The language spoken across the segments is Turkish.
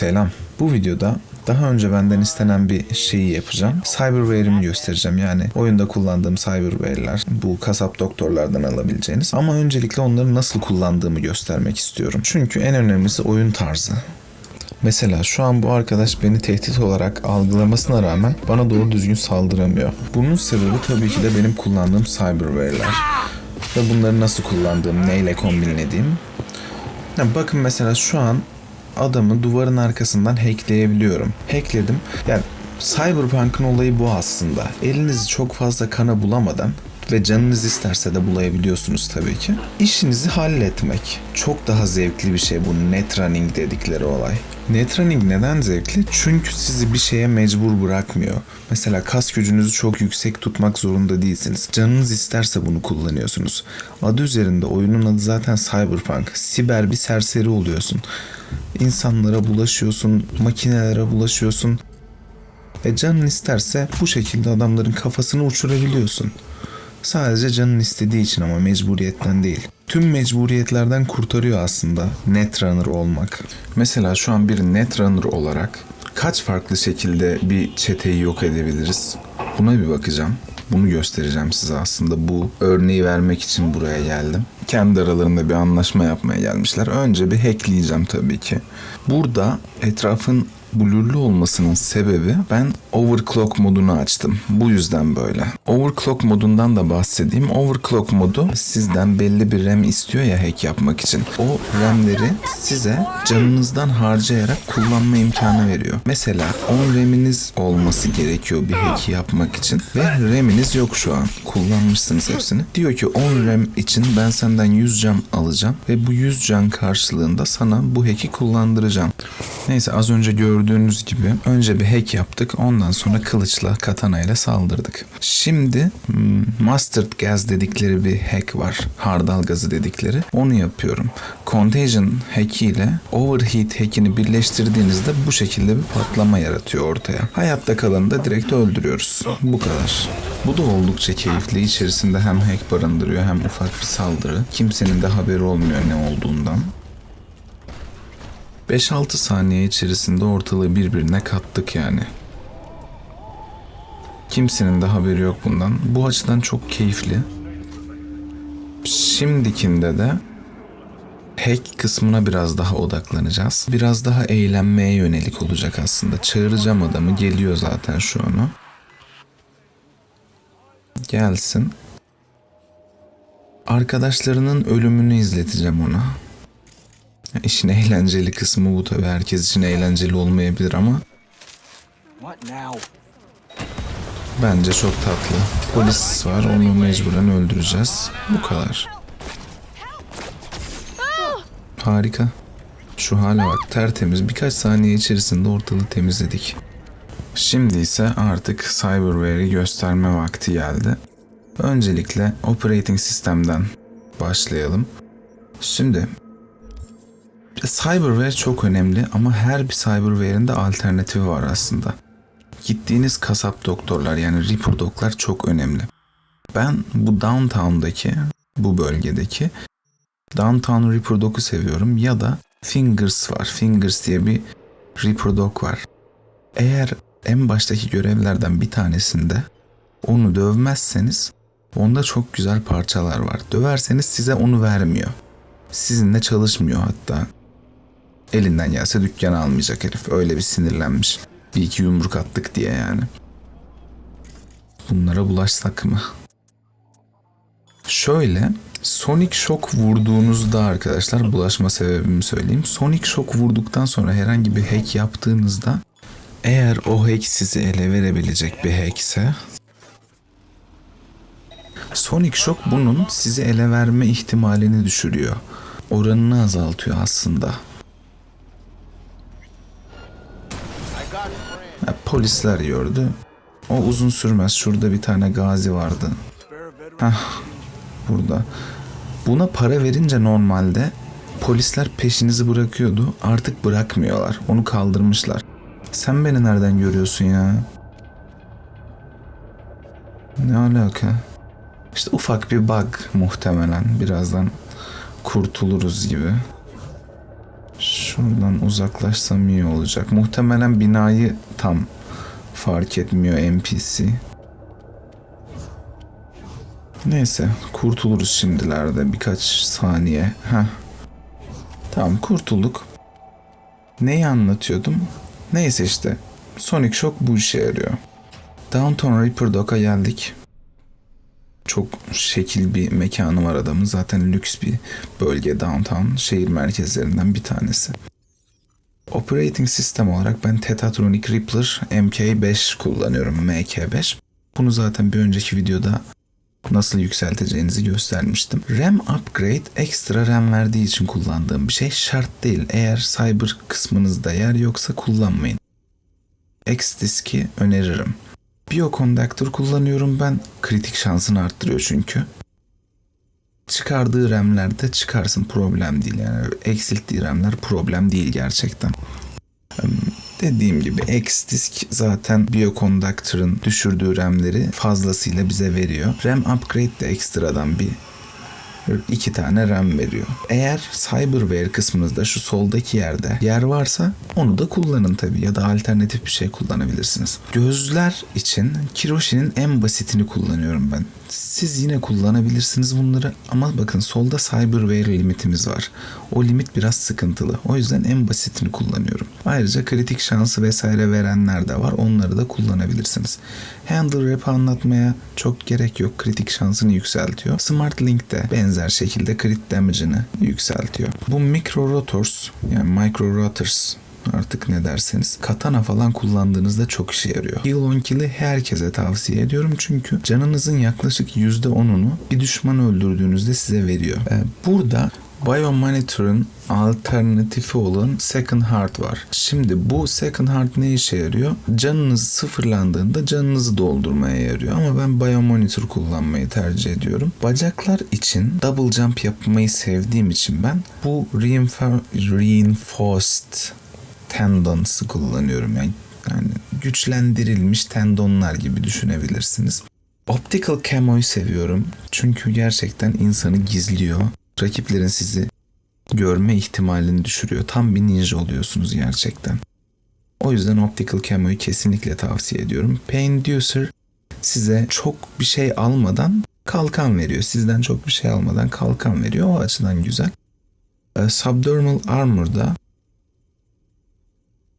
Selam. Bu videoda daha önce benden istenen bir şeyi yapacağım. Cyberware'imi göstereceğim. Yani oyunda kullandığım cyberware'ler. Bu kasap doktorlardan alabileceğiniz. Ama öncelikle onları nasıl kullandığımı göstermek istiyorum. Çünkü en önemlisi oyun tarzı. Mesela şu an bu arkadaş beni tehdit olarak algılamasına rağmen bana doğru düzgün saldıramıyor. Bunun sebebi tabii ki de benim kullandığım cyberware'ler. Ve bunları nasıl kullandığım, neyle kombinlediğim. Ya bakın mesela şu an adamı duvarın arkasından hackleyebiliyorum. Hackledim. Yani Cyberpunk'ın olayı bu aslında. Elinizi çok fazla kana bulamadan ve canınız isterse de bulayabiliyorsunuz tabii ki. İşinizi halletmek. Çok daha zevkli bir şey bu netrunning dedikleri olay. Netrunning neden zevkli? Çünkü sizi bir şeye mecbur bırakmıyor. Mesela kas gücünüzü çok yüksek tutmak zorunda değilsiniz. Canınız isterse bunu kullanıyorsunuz. Adı üzerinde oyunun adı zaten Cyberpunk. Siber bir serseri oluyorsun. İnsanlara bulaşıyorsun, makinelere bulaşıyorsun. Ve canın isterse bu şekilde adamların kafasını uçurabiliyorsun. Sadece canın istediği için ama mecburiyetten değil. Tüm mecburiyetlerden kurtarıyor aslında Netrunner olmak. Mesela şu an bir Netrunner olarak kaç farklı şekilde bir çeteyi yok edebiliriz? Buna bir bakacağım. Bunu göstereceğim size aslında. Bu örneği vermek için buraya geldim. Kendi aralarında bir anlaşma yapmaya gelmişler. Önce bir hackleyeceğim tabii ki. Burada etrafın blurlu olmasının sebebi ben overclock modunu açtım. Bu yüzden böyle. Overclock modundan da bahsedeyim. Overclock modu sizden belli bir RAM istiyor ya hack yapmak için. O RAM'leri size canınızdan harcayarak kullanma imkanı veriyor. Mesela 10 RAM'iniz olması gerekiyor bir hack'i yapmak için ve RAM'iniz yok şu an. Kullanmışsınız hepsini. Diyor ki 10 RAM için ben senden 100 can alacağım ve bu 100 can karşılığında sana bu hack'i kullandıracağım. Neyse az önce gördüğünüz gibi önce bir hack yaptık. Ondan sonra kılıçla, katana ile saldırdık. Şimdi hmm, mustard gas dedikleri bir hack var. Hardal gazı dedikleri. Onu yapıyorum. Contagion hack ile overheat hack'ini birleştirdiğinizde bu şekilde bir patlama yaratıyor ortaya. Hayatta kalanı da direkt öldürüyoruz. Bu kadar. Bu da oldukça keyifli. İçerisinde hem hack barındırıyor hem ufak bir saldırı. Kimsenin de haberi olmuyor ne olduğundan. 5-6 saniye içerisinde ortalığı birbirine kattık yani. Kimsenin de haberi yok bundan. Bu açıdan çok keyifli. Şimdikinde de hack kısmına biraz daha odaklanacağız. Biraz daha eğlenmeye yönelik olacak aslında. Çağıracağım adamı. Geliyor zaten şu an o. Gelsin. Arkadaşlarının ölümünü izleteceğim ona. İşin eğlenceli kısmı bu tabii. Herkes için eğlenceli olmayabilir ama bence çok tatlı. Polis var onu mecburen öldüreceğiz. Bu kadar. Harika. Şu hale bak tertemiz birkaç saniye içerisinde ortalığı temizledik. Şimdi ise artık Cyberware'i gösterme vakti geldi. Öncelikle operating sistemden başlayalım. Şimdi Cyberware çok önemli ama her bir cyberware'in de alternatifi var aslında. Gittiğiniz kasap doktorlar yani Reaper Dog'lar çok önemli. Ben bu downtown'daki, bu bölgedeki Downtown Reaper Dog'u seviyorum ya da Fingers var. Fingers diye bir Reaper Dog var. Eğer en baştaki görevlerden bir tanesinde onu dövmezseniz onda çok güzel parçalar var. Döverseniz size onu vermiyor. Sizinle çalışmıyor hatta. Elinden gelse dükkanı almayacak herif. Öyle bir sinirlenmiş. Bir iki yumruk attık diye yani. Bunlara bulaşsak mı? Şöyle Sonic Shock vurduğunuzda arkadaşlar bulaşma sebebimi söyleyeyim. Sonic Shock vurduktan sonra herhangi bir hack yaptığınızda eğer o hack sizi ele verebilecek bir hackse Sonic Shock bunun sizi ele verme ihtimalini düşürüyor. Oranını azaltıyor aslında. Polisler gördü. O uzun sürmez. Şurada bir tane gazi vardı. Hah, burada. Buna para verince normalde polisler peşinizi bırakıyordu. Artık bırakmıyorlar. Onu kaldırmışlar. Sen beni nereden görüyorsun ya? Ne alaka? İşte ufak bir bug muhtemelen. Birazdan kurtuluruz gibi. Şuradan uzaklaşsam iyi olacak. Muhtemelen binayı tam fark etmiyor NPC. Neyse kurtuluruz şimdilerde birkaç saniye. Heh. Tamam kurtulduk. Neyi anlatıyordum? Neyse işte. Sonic Shock bu işe yarıyor. Downtown Reaper Dock'a geldik. Çok şekil bir mekanı var adamın. Zaten lüks bir bölge downtown. Şehir merkezlerinden bir tanesi. Operating System olarak ben Tetatronic Rippler MK5 kullanıyorum. MK5. Bunu zaten bir önceki videoda nasıl yükselteceğinizi göstermiştim. RAM upgrade ekstra RAM verdiği için kullandığım bir şey şart değil. Eğer cyber kısmınızda yer yoksa kullanmayın. X-Disk'i öneririm. Bioconductor kullanıyorum ben. Kritik şansını arttırıyor çünkü. Çıkardığı RAM'lerde çıkarsın problem değil. Yani eksilttiği RAM'ler problem değil gerçekten. Dediğim gibi X-Disk zaten Bioconductor'ın düşürdüğü RAM'leri fazlasıyla bize veriyor. RAM upgrade de ekstradan bir iki tane RAM veriyor. Eğer Cyberware kısmınızda şu soldaki yerde yer varsa onu da kullanın tabii ya da alternatif bir şey kullanabilirsiniz. Gözler için Kiroshi'nin en basitini kullanıyorum ben. Siz yine kullanabilirsiniz bunları ama bakın solda Cyberware limitimiz var. O limit biraz sıkıntılı. O yüzden en basitini kullanıyorum. Ayrıca kritik şansı vesaire verenler de var. Onları da kullanabilirsiniz. Handle Rap'ı anlatmaya çok gerek yok. Kritik şansını yükseltiyor. Smart Link de benzer şekilde crit damage'ını yükseltiyor. Bu Micro Rotors yani Micro Rotors artık ne derseniz katana falan kullandığınızda çok işe yarıyor. Heal on Kill'i herkese tavsiye ediyorum çünkü canınızın yaklaşık %10'unu bir düşman öldürdüğünüzde size veriyor. Ee, burada Biomonitor'ın alternatifi olan Second Heart var. Şimdi bu Second Heart ne işe yarıyor? Canınız sıfırlandığında canınızı doldurmaya yarıyor. Ama ben Biomonitor kullanmayı tercih ediyorum. Bacaklar için double jump yapmayı sevdiğim için ben bu reinfor- reinforced tendons'ı kullanıyorum. Yani, yani güçlendirilmiş tendonlar gibi düşünebilirsiniz. Optical Camo'yu seviyorum. Çünkü gerçekten insanı gizliyor. Rakiplerin sizi görme ihtimalini düşürüyor. Tam bir ninja oluyorsunuz gerçekten. O yüzden Optical Camo'yu kesinlikle tavsiye ediyorum. Pain Reducer size çok bir şey almadan kalkan veriyor. Sizden çok bir şey almadan kalkan veriyor. O açıdan güzel. Ee, Subdermal Armor'da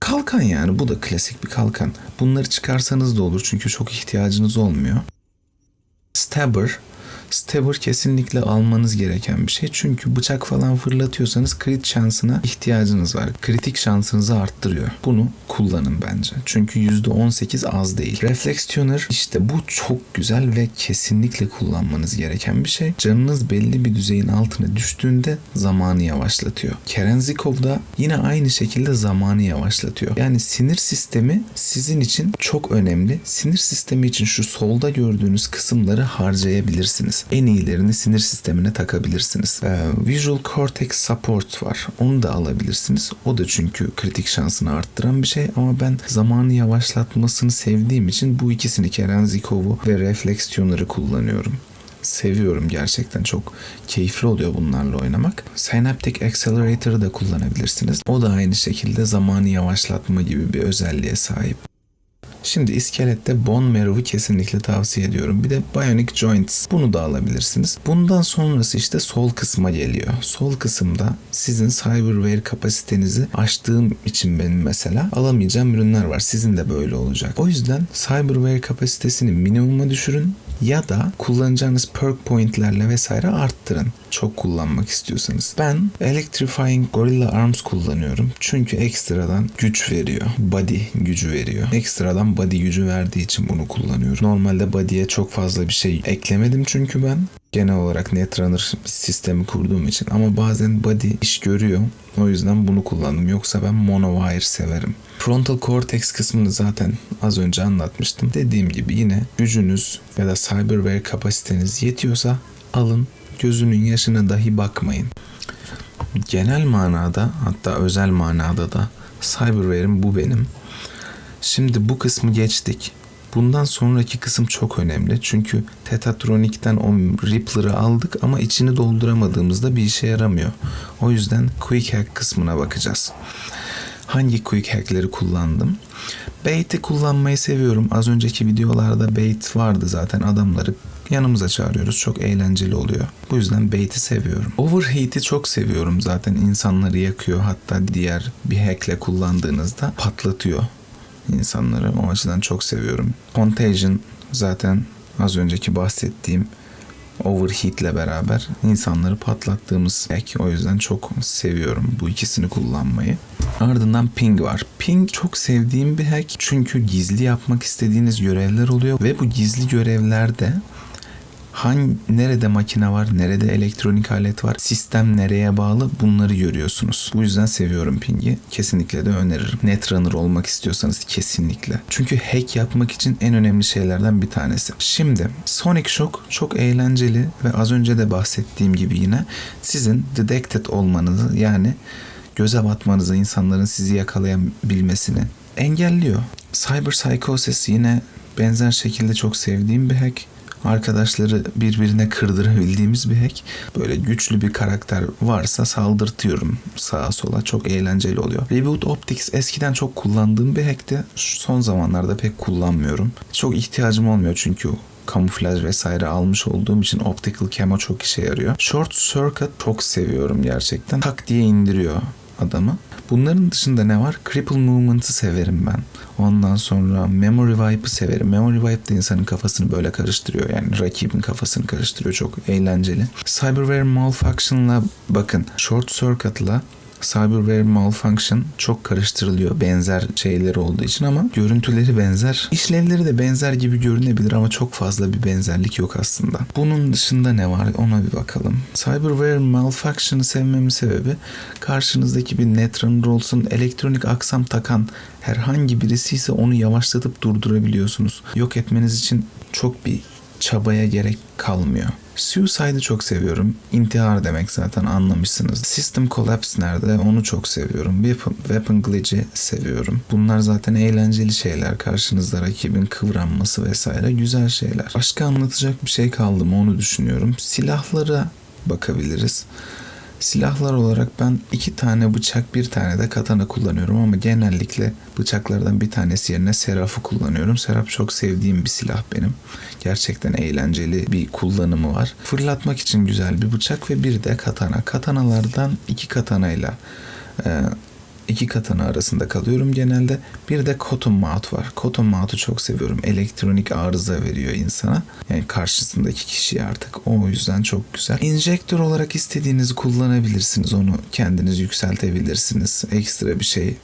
kalkan yani bu da klasik bir kalkan. Bunları çıkarsanız da olur çünkü çok ihtiyacınız olmuyor. Stabber Stabber kesinlikle almanız gereken bir şey. Çünkü bıçak falan fırlatıyorsanız crit şansına ihtiyacınız var. Kritik şansınızı arttırıyor. Bunu kullanın bence. Çünkü %18 az değil. Reflex Tuner işte bu çok güzel ve kesinlikle kullanmanız gereken bir şey. Canınız belli bir düzeyin altına düştüğünde zamanı yavaşlatıyor. Kerenzikov da yine aynı şekilde zamanı yavaşlatıyor. Yani sinir sistemi sizin için çok önemli. Sinir sistemi için şu solda gördüğünüz kısımları harcayabilirsiniz en iyilerini sinir sistemine takabilirsiniz. Ee, Visual Cortex Support var. Onu da alabilirsiniz. O da çünkü kritik şansını arttıran bir şey ama ben zamanı yavaşlatmasını sevdiğim için bu ikisini Kerenzikov'u ve Reflex Tuner'ı kullanıyorum seviyorum gerçekten çok keyifli oluyor bunlarla oynamak. Synaptic Accelerator'ı da kullanabilirsiniz. O da aynı şekilde zamanı yavaşlatma gibi bir özelliğe sahip. Şimdi iskelette Bone Marrow'u kesinlikle tavsiye ediyorum. Bir de Bionic Joints. Bunu da alabilirsiniz. Bundan sonrası işte sol kısma geliyor. Sol kısımda sizin cyberware kapasitenizi aştığım için benim mesela alamayacağım ürünler var. Sizin de böyle olacak. O yüzden cyberware kapasitesini minimuma düşürün ya da kullanacağınız perk pointlerle vesaire arttırın. Çok kullanmak istiyorsanız. Ben Electrifying Gorilla Arms kullanıyorum. Çünkü ekstradan güç veriyor. Body gücü veriyor. Ekstradan body gücü verdiği için bunu kullanıyorum. Normalde body'ye çok fazla bir şey eklemedim çünkü ben genel olarak Netrunner sistemi kurduğum için ama bazen body iş görüyor. O yüzden bunu kullandım. Yoksa ben monowire severim. Frontal cortex kısmını zaten az önce anlatmıştım. Dediğim gibi yine gücünüz ya da cyberware kapasiteniz yetiyorsa alın. Gözünün yaşına dahi bakmayın. Genel manada hatta özel manada da cyberware'im bu benim. Şimdi bu kısmı geçtik. Bundan sonraki kısım çok önemli. Çünkü Tetatronik'ten o Rippler'ı aldık ama içini dolduramadığımızda bir işe yaramıyor. O yüzden Quick Hack kısmına bakacağız. Hangi Quick Hack'leri kullandım? Bait'i kullanmayı seviyorum. Az önceki videolarda bait vardı zaten adamları yanımıza çağırıyoruz. Çok eğlenceli oluyor. Bu yüzden bait'i seviyorum. Overheat'i çok seviyorum zaten. insanları yakıyor. Hatta diğer bir hack'le kullandığınızda patlatıyor insanları. O açıdan çok seviyorum. Contagion zaten az önceki bahsettiğim Overheat ile beraber insanları patlattığımız hack. O yüzden çok seviyorum bu ikisini kullanmayı. Ardından Ping var. Ping çok sevdiğim bir hack. Çünkü gizli yapmak istediğiniz görevler oluyor ve bu gizli görevlerde hangi nerede makine var, nerede elektronik alet var, sistem nereye bağlı bunları görüyorsunuz. Bu yüzden seviyorum Ping'i. Kesinlikle de öneririm. Netrunner olmak istiyorsanız kesinlikle. Çünkü hack yapmak için en önemli şeylerden bir tanesi. Şimdi Sonic Shock çok eğlenceli ve az önce de bahsettiğim gibi yine sizin detected olmanızı yani göze batmanızı, insanların sizi yakalayabilmesini engelliyor. Cyber Psychosis yine benzer şekilde çok sevdiğim bir hack arkadaşları birbirine kırdırabildiğimiz bir hack. Böyle güçlü bir karakter varsa saldırtıyorum sağa sola. Çok eğlenceli oluyor. Reboot Optics eskiden çok kullandığım bir hackti. Son zamanlarda pek kullanmıyorum. Çok ihtiyacım olmuyor çünkü kamuflaj vesaire almış olduğum için optical camo çok işe yarıyor. Short Circuit çok seviyorum gerçekten. Tak diye indiriyor adamı. Bunların dışında ne var? Cripple Movement'ı severim ben. Ondan sonra Memory Wipe'ı severim. Memory Wipe de insanın kafasını böyle karıştırıyor. Yani rakibin kafasını karıştırıyor. Çok eğlenceli. Cyberware Malfunction'la bakın. Short Circuit'la Cyberware Malfunction çok karıştırılıyor benzer şeyleri olduğu için ama görüntüleri benzer. İşlevleri de benzer gibi görünebilir ama çok fazla bir benzerlik yok aslında. Bunun dışında ne var ona bir bakalım. Cyberware Malfunction'ı sevmemin sebebi karşınızdaki bir Netrunner olsun elektronik aksam takan herhangi birisi ise onu yavaşlatıp durdurabiliyorsunuz. Yok etmeniz için çok bir çabaya gerek kalmıyor. Suicide'ı çok seviyorum. İntihar demek zaten anlamışsınız. System Collapse nerede? Onu çok seviyorum. Weapon, weapon Glitch'i seviyorum. Bunlar zaten eğlenceli şeyler. Karşınızda rakibin kıvranması vesaire güzel şeyler. Başka anlatacak bir şey kaldı mı onu düşünüyorum. Silahlara bakabiliriz. Silahlar olarak ben iki tane bıçak bir tane de katana kullanıyorum ama genellikle bıçaklardan bir tanesi yerine serafı kullanıyorum. Seraf çok sevdiğim bir silah benim. Gerçekten eğlenceli bir kullanımı var. Fırlatmak için güzel bir bıçak ve bir de katana. Katanalardan iki katanayla e, iki katana arasında kalıyorum genelde. Bir de cotton mouth var. Cotton mouth'u çok seviyorum. Elektronik arıza veriyor insana. Yani karşısındaki kişiye artık. O yüzden çok güzel. Injektör olarak istediğinizi kullanabilirsiniz. Onu kendiniz yükseltebilirsiniz. Ekstra bir şey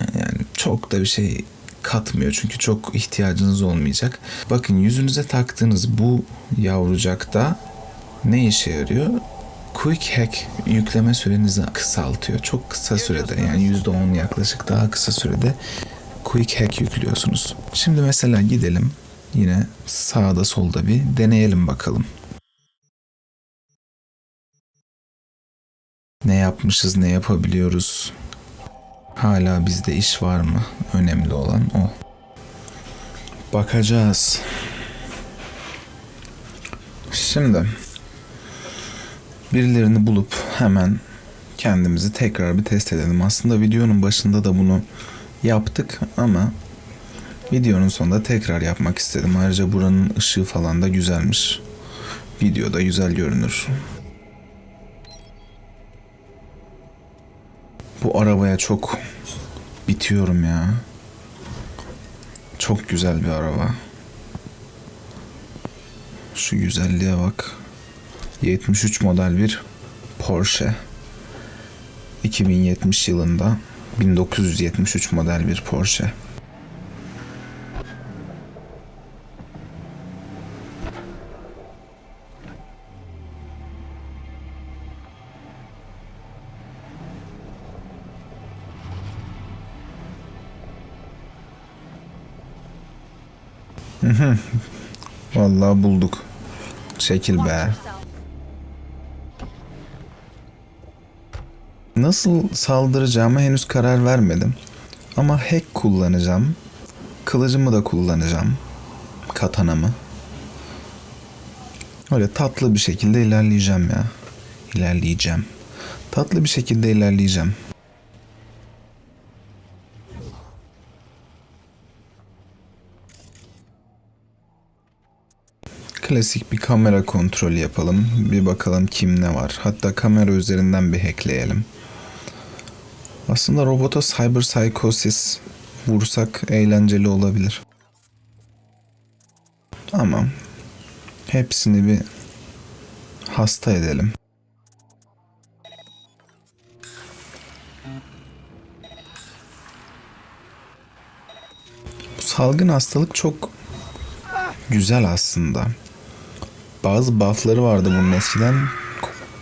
yani çok da bir şey katmıyor çünkü çok ihtiyacınız olmayacak. Bakın yüzünüze taktığınız bu yavrucakta ne işe yarıyor? Quick Hack yükleme sürenizi kısaltıyor. Çok kısa sürede yani %10 yaklaşık daha kısa sürede Quick Hack yüklüyorsunuz. Şimdi mesela gidelim yine sağda solda bir deneyelim bakalım. Ne yapmışız, ne yapabiliyoruz? Hala bizde iş var mı? Önemli olan o. Bakacağız. Şimdi birilerini bulup hemen kendimizi tekrar bir test edelim. Aslında videonun başında da bunu yaptık ama videonun sonunda tekrar yapmak istedim. Ayrıca buranın ışığı falan da güzelmiş. Videoda güzel görünür. Bu arabaya çok bitiyorum ya. Çok güzel bir araba. Şu güzelliğe bak. 73 model bir Porsche. 2070 yılında 1973 model bir Porsche. Vallahi bulduk. Çekil be. Nasıl saldıracağıma henüz karar vermedim. Ama hack kullanacağım. Kılıcımı da kullanacağım. Katanamı. Öyle tatlı bir şekilde ilerleyeceğim ya. İlerleyeceğim. Tatlı bir şekilde ilerleyeceğim. Klasik bir kamera kontrolü yapalım. Bir bakalım kim ne var. Hatta kamera üzerinden bir hackleyelim. Aslında robota cyber psychosis vursak eğlenceli olabilir. Ama hepsini bir hasta edelim. Bu salgın hastalık çok güzel aslında. Bazı buffları vardı bunun eskiden.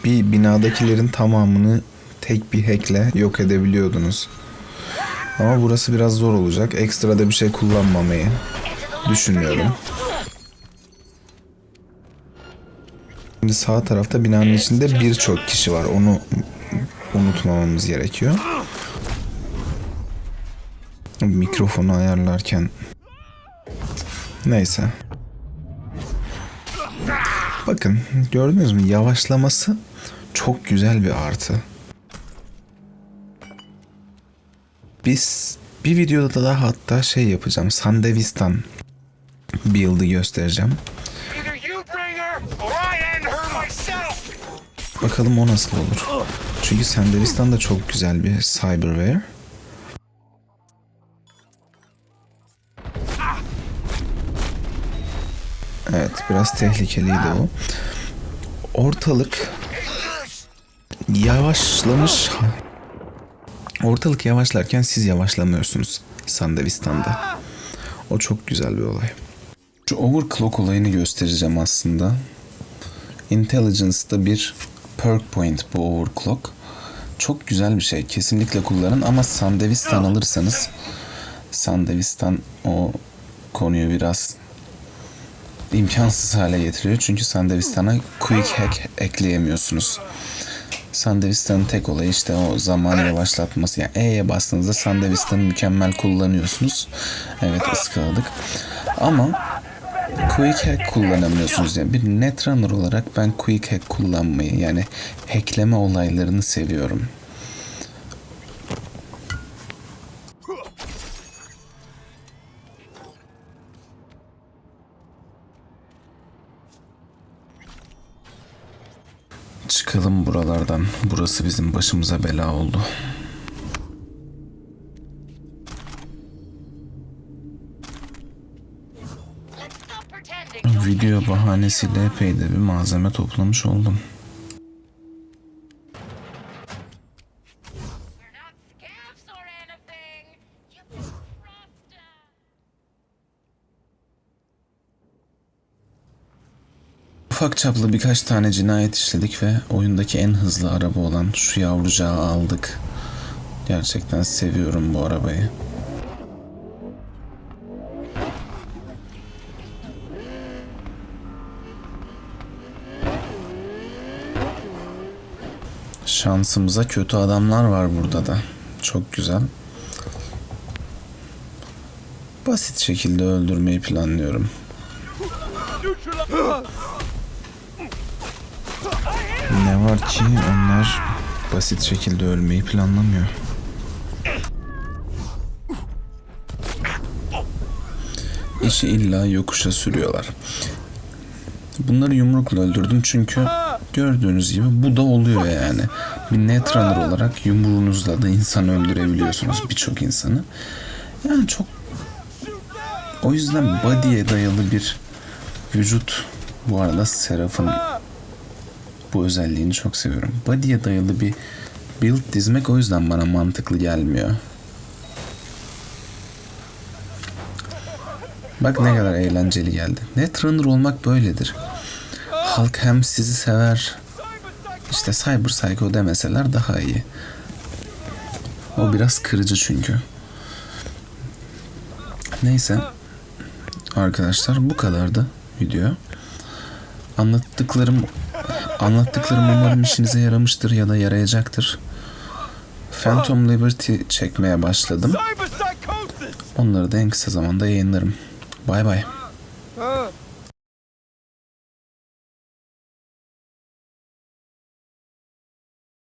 Bir binadakilerin tamamını tek bir hackle yok edebiliyordunuz. Ama burası biraz zor olacak. Ekstra da bir şey kullanmamayı düşünüyorum. Şimdi sağ tarafta binanın içinde birçok kişi var. Onu unutmamamız gerekiyor. Mikrofonu ayarlarken neyse. Bakın gördünüz mü yavaşlaması çok güzel bir artı. Biz bir videoda daha hatta şey yapacağım. Sandevistan build'ı göstereceğim. Bakalım o nasıl olur. Çünkü Sandevistan da çok güzel bir cyberware. Evet biraz tehlikeliydi o. Ortalık yavaşlamış. Ortalık yavaşlarken siz yavaşlamıyorsunuz Sandevistan'da. O çok güzel bir olay. Şu overclock olayını göstereceğim aslında. Intelligence'da bir perk point bu overclock. Çok güzel bir şey. Kesinlikle kullanın ama Sandevistan alırsanız Sandevistan o konuyu biraz imkansız hale getiriyor. Çünkü Sandevistan'a quick hack ekleyemiyorsunuz. Sandevistan'ın tek olayı işte o zamanı yavaşlatması. Yani E'ye bastığınızda Sandevistan'ı mükemmel kullanıyorsunuz. Evet ıskaladık. Ama Quick hack kullanamıyorsunuz yani bir netrunner olarak ben quick hack kullanmayı yani hackleme olaylarını seviyorum. Çıkalım buralardan. Burası bizim başımıza bela oldu. Video bahanesiyle epey de bir malzeme toplamış oldum. Ufak çaplı birkaç tane cinayet işledik ve oyundaki en hızlı araba olan şu yavrucağı aldık. Gerçekten seviyorum bu arabayı. Şansımıza kötü adamlar var burada da. Çok güzel. Basit şekilde öldürmeyi planlıyorum. var ki onlar basit şekilde ölmeyi planlamıyor. İşi illa yokuşa sürüyorlar. Bunları yumrukla öldürdüm çünkü gördüğünüz gibi bu da oluyor yani. Bir netrunner olarak yumruğunuzla da insan öldürebiliyorsunuz birçok insanı. Yani çok o yüzden body'ye dayalı bir vücut bu arada Seraph'ın bu özelliğini çok seviyorum. Body'ye dayalı bir build dizmek o yüzden bana mantıklı gelmiyor. Bak ne kadar eğlenceli geldi. Netrunner olmak böyledir. Halk hem sizi sever, işte Cyber Psycho demeseler daha iyi. O biraz kırıcı çünkü. Neyse. Arkadaşlar bu kadardı video. Anlattıklarım anlattıklarım umarım işinize yaramıştır ya da yarayacaktır. Phantom Liberty çekmeye başladım. Onları da en kısa zamanda yayınlarım. Bay bay.